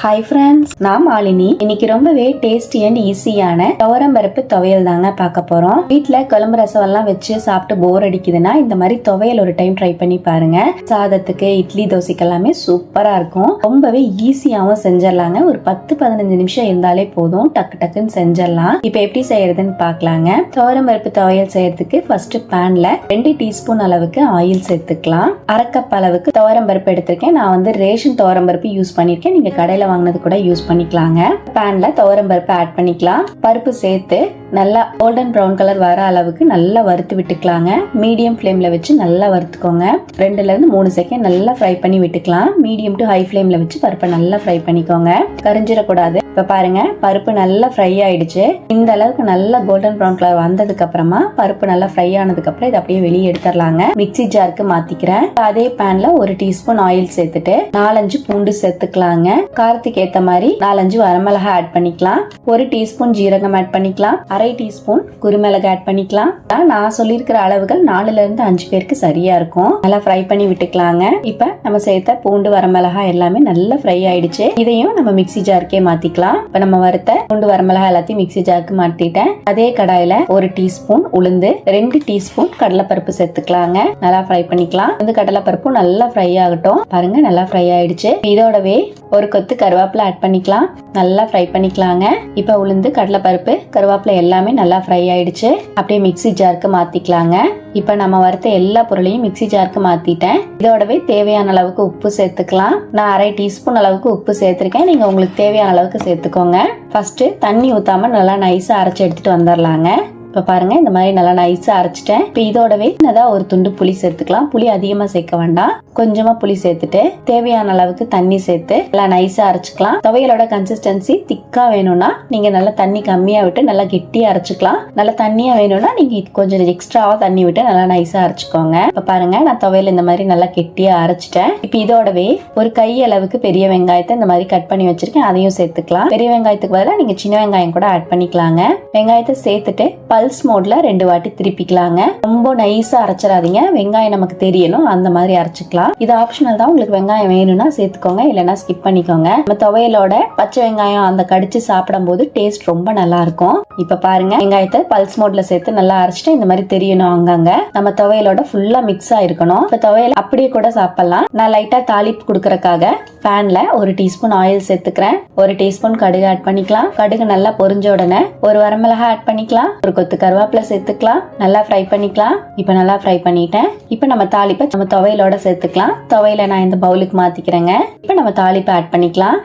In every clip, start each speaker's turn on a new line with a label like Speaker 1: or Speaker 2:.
Speaker 1: Hi friends நான் மாலினி. இன்னைக்கு ரொம்பவே டேஸ்டி அண்ட் ஈஸியான துவரம் பருப்பு துவையல் தாங்க பார்க்க போறோம். வீட்டில் குழம்பு ரசம் எல்லாம் வச்சு சாப்பிட்டு போர் அடிக்குதுன்னா இந்த மாதிரி துவையல் ஒரு டைம் ட்ரை பண்ணி பாருங்க. சாதத்துக்கு இட்லி தோசைக்கு எல்லாமே சூப்பரா இருக்கும். ரொம்பவே ஈஸியாகவும் செஞ்சிடலாங்க. ஒரு பத்து பதினஞ்சு நிமிஷம் இருந்தாலே போதும். டக்கு டக்குன்னு செஞ்சிடலாம். இப்போ எப்படி செய்யறதுன்னு பார்க்கலாங்க. துவரம்பருப்பு துவையல் செய்யறதுக்கு ஃபர்ஸ்ட் பேன்ல ரெண்டு டீஸ்பூன் அளவுக்கு ஆயில் சேர்த்துக்கலாம். அரை கப் அளவுக்கு துவரம் பருப்பு எடுத்திருக்கேன். நான் வந்து ரேஷன் துவரம் பருப்பு யூஸ் பண்ணிருக்கேன் நீங்க கடையில வாங்கினது கூட யூஸ் பண்ணிக்கலாங்க. பேன்ல துவரம் பருப்பு ஆட் பண்ணிக்கலாம். பருப்பு சேர்த்து நல்லா கோல்டன் ப்ரௌன் கலர் வர அளவுக்கு நல்லா வறுத்து விட்டுக்கலாங்க. மீடியம் ஃப்ளேம்ல வச்சு நல்லா வறுத்துக்கோங்க. ரெண்டுல இருந்து மூணு செகண்ட் நல்லா ஃப்ரை பண்ணி விட்டுக்கலாம். மீடியம் டு ஹை ஃப்ளேம்ல வச்சு பருப்பை நல்லா ஃப்ரை பண்ணிக்கோங்க. கரிஞ்சிடக்கூடாது. இப்போ பாருங்க பருப்பு நல்லா ஃப்ரை ஆயிடுச்சு. இந்த அளவுக்கு நல்லா கோல்டன் ப்ரௌன் கலர் வந்ததுக்கு அப்புறமா பருப்பு நல்லா ஃப்ரை ஆனதுக்கு அப்புறம் இதை அப்படியே வெளியே எடுத்துடலாங்க. மிக்ஸி ஜாருக்கு மாத்திக்கிறேன். அதே பேன்ல ஒரு டீஸ்பூன் ஆயில் சேர்த்துட்டு நாலஞ்சு பூண்டு சேர்த்துக்கலாங்க. காரத்துக்கு ஏத்த மாதிரி நாலஞ்சு வரமிளகா ஆட் பண்ணிக்கலாம். ஒரு டீஸ்பூன் ஜீரகம் ஆட் பண்ணிக்கலாம். அரை டீஸ்பூன் குருமிளகு ஆட் பண்ணிக்கலாம். நான் சொல்லியிருக்கிற அளவுகள் நாலுல இருந்து அஞ்சு பேருக்கு சரியா இருக்கும். நல்லா ஃப்ரை பண்ணி விட்டுக்கலாங்க. இப்ப நம்ம சேர்த்த பூண்டு வரமிளகா எல்லாமே நல்லா ஃப்ரை ஆயிடுச்சு. இதையும் நம்ம மிக்ஸி ஜாருக்கே மாத்திக்கலாம். இப்ப நம்ம வறுத்த பூண்டு வரமிளகா எல்லாத்தையும் மிக்ஸி ஜாருக்கு மாட்டிட்டேன் அதே கடாயில ஒரு டீஸ்பூன் உளுந்து ரெண்டு டீஸ்பூன் கடலைப்பருப்பு சேர்த்துக்கலாங்க. நல்லா ஃப்ரை பண்ணிக்கலாம். இந்த கடலைப்பருப்பும் நல்லா ஃப்ரை ஆகட்டும். பாருங்க நல்லா ஃப்ரை ஆயிடுச்சு. இதோடவே ஒரு கொத்து கருவேப்பிலை ஆட் பண்ணிக்கலாம். நல்லா ஃப்ரை பண்ணிக்கலாங்க. இப்போ உளுந்து கடலைப்பருப்பு கருவேப்பிலை எல்லாமே நல்லா ஃப்ரை ஆயிடுச்சு. அப்படியே மிக்ஸி ஜாருக்கு மாத்திக்கலாங்க. இப்போ நம்ம வறுத்த எல்லா பொருளையும் மிக்ஸி ஜாருக்கு மாத்திட்டேன். இதோடவே தேவையான அளவுக்கு உப்பு சேர்த்துக்கலாம். நான் அரை டீஸ்பூன் அளவுக்கு உப்பு சேர்த்திருக்கேன். நீங்க உங்களுக்கு தேவையான அளவுக்கு சேர்த்துக்கோங்க. ஃபர்ஸ்ட் தண்ணி ஊத்தாம நல்லா நைஸா அரைச்சு எடுத்துட்டு வந்துடலாங்க இப்போ பாருங்க இந்த மாதிரி நல்லா நைஸாக அரைச்சிட்டேன். இப்போ இதோடவே என்னதான் ஒரு துண்டு புளி சேர்த்துக்கலாம். புளி அதிகமாக சேர்க்க வேண்டாம். கொஞ்சமாக புளி சேர்த்துட்டு தேவையான அளவுக்கு தண்ணி சேர்த்து நல்லா நைஸாக அரைச்சிக்கலாம். துவையலோட கன்சிஸ்டன்சி திக்காக வேணும்னா நீங்கள் நல்லா தண்ணி கம்மியாக விட்டு நல்லா கெட்டியாக அரைச்சிக்கலாம். நல்லா தண்ணியாக வேணும்னா நீங்கள் கொஞ்சம் எக்ஸ்ட்ராவாக தண்ணி விட்டு நல்லா நைஸாக அரைச்சிக்கோங்க. இப்போ பாருங்க நான் துவையல் இந்த மாதிரி நல்லா கெட்டியாக அரைச்சிட்டேன். இப்போ இதோடவே ஒரு கை அளவுக்கு பெரிய வெங்காயத்தை இந்த மாதிரி கட் பண்ணி வச்சிருக்கேன். அதையும் சேர்த்துக்கலாம். பெரிய வெங்காயத்துக்கு பதிலாக நீங்கள் சின்ன வெங்காயம் கூட ஆட் பண்ணிக்கலாங்க. வெங்காயத்தை சேர்த்துட்டு பல் பல்ஸ் மோட்ல ரெண்டு வாட்டி திருப்பிக்கலாங்க. ரொம்ப நைஸா அரைச்சிடாதீங்க. வெங்காயம் நமக்கு தெரியணும். அந்த மாதிரி அரைச்சிக்கலாம். இது ஆப்ஷனல் தான். உங்களுக்கு வெங்காயம் வேணும்னா சேர்த்துக்கோங்க. இல்லைன்னா ஸ்கிப் பண்ணிக்கோங்க. நம்ம துவையலோட பச்சை வெங்காயம் அந்த கடிச்சு சாப்பிடும் போது டேஸ்ட் ரொம்ப நல்லா இருக்கும் இப்ப பாருங்க. வெங்காயத்தை பல்ஸ் மோட்ல சேர்த்து நல்லா அரைச்சிட்டு இந்த மாதிரி தெரியணும் அங்கங்க. நம்ம துவையலோட ஃபுல்லா மிக்ஸ் ஆயிருக்கணும் இப்ப துவையல் அப்படியே கூட சாப்பிடலாம். நான் லைட்டா தாளிப்பு கொடுக்கறக்காக பேன்ல ஒரு டீஸ்பூன் ஆயில் சேர்த்துக்கிறேன். ஒரு டீஸ்பூன் கடுகு ஆட் பண்ணிக்கலாம். கடுகு நல்லா பொரிஞ்ச உடனே ஒரு வரமிளகா ஆட் பண்ணிக்கலாம். ஒரு கொத்து கருவேப்பிலை சேர்த்துக்கலாம். நல்லா ஃப்ரை பண்ணிக்கலாம். இப்போ நல்லா ஃப்ரை பண்ணிட்டேன். இப்போ நம்ம தாளிப்பை நம்ம துவையலோட சேர்த்துக்கலாம். துவையில நான் இந்த பவுலுக்கு மாத்திக்கிறேங்க. இப்போ நம்ம தாளிப்பை ஆட் பண்ணிக்கலாம்.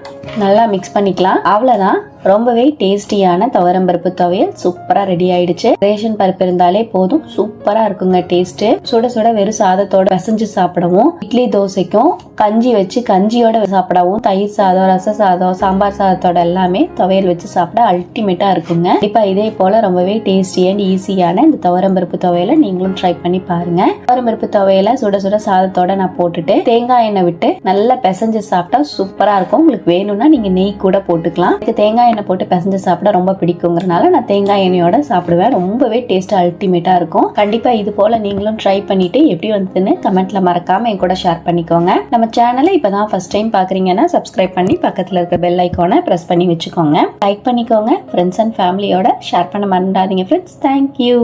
Speaker 1: நல்லா மிக்ஸ் பண்ணிக்கலாம். அவ்வளவுதான். ரொம்பவே டேஸ்டியான துவரம்பருப்பு துவையல். சூப்பரா ரெடி ஆயிடுச்சு. ரேஷன் பருப்பு இருந்தாலே போதும். சூப்பரா இருக்குங்க டேஸ்ட் சுட சுட வெறும் சாதத்தோட பசஞ்சு சாப்பிடவும். இட்லி தோசைக்கும் கஞ்சி வச்சு கஞ்சியோட சாப்பிடவும். தயிர் சாதம் ரச சாதம் சாம்பார் சாதத்தோட எல்லாமே துவையல் வச்சு சாப்பிட அல்டிமேட்டா இருக்குங்க. இப்ப இதே போல ரொம்பவே டேஸ்டி அண்ட் ஈஸியான இந்த துவரம்பருப்பு துவையலை நீங்களும் ட்ரை பண்ணி பாருங்க. துவரம்பருப்பு துவையலை சுட சுட சாதத்தோட நான் போட்டுட்டு தேங்காய் எண்ணெய் விட்டு நல்லா பிசைஞ்சு சாப்பிட்டா சூப்பரா இருக்கும். உங்களுக்கு வேணும்னா நீங்க நெய் கூட போட்டுக்கலாம். எனக்கு தேங்காய் எண்ணெய் போட்டு பிசைஞ்சு சாப்பிட ரொம்ப பிடிக்குங்கிறனால நான் தேங்காய் எண்ணெயோட சாப்பிடுவேன். ரொம்பவே டேஸ்ட் அல்டிமேட்டாக இருக்கும். கண்டிப்பாக இது போல் நீங்களும் ட்ரை பண்ணிவிட்டு எப்படி வந்ததுன்னு கமெண்ட்டில் மறக்காமல் என் கூட ஷேர் பண்ணிக்கோங்க. நம்ம சேனலை இப்போ தான் ஃபஸ்ட் டைம் பார்க்குறீங்கன்னா சப்ஸ்கிரைப் பண்ணி பக்கத்தில் இருக்க பெல் ஐக்கானை ப்ரெஸ் பண்ணி வச்சுக்கோங்க. லைக் பண்ணிக்கோங்க. ஃப்ரெண்ட்ஸ் அண்ட் ஃபேமிலியோட ஷேர் பண்ண மறந்துடாதீங்க ஃப்ரெண்ட்ஸ் தேங்க்யூ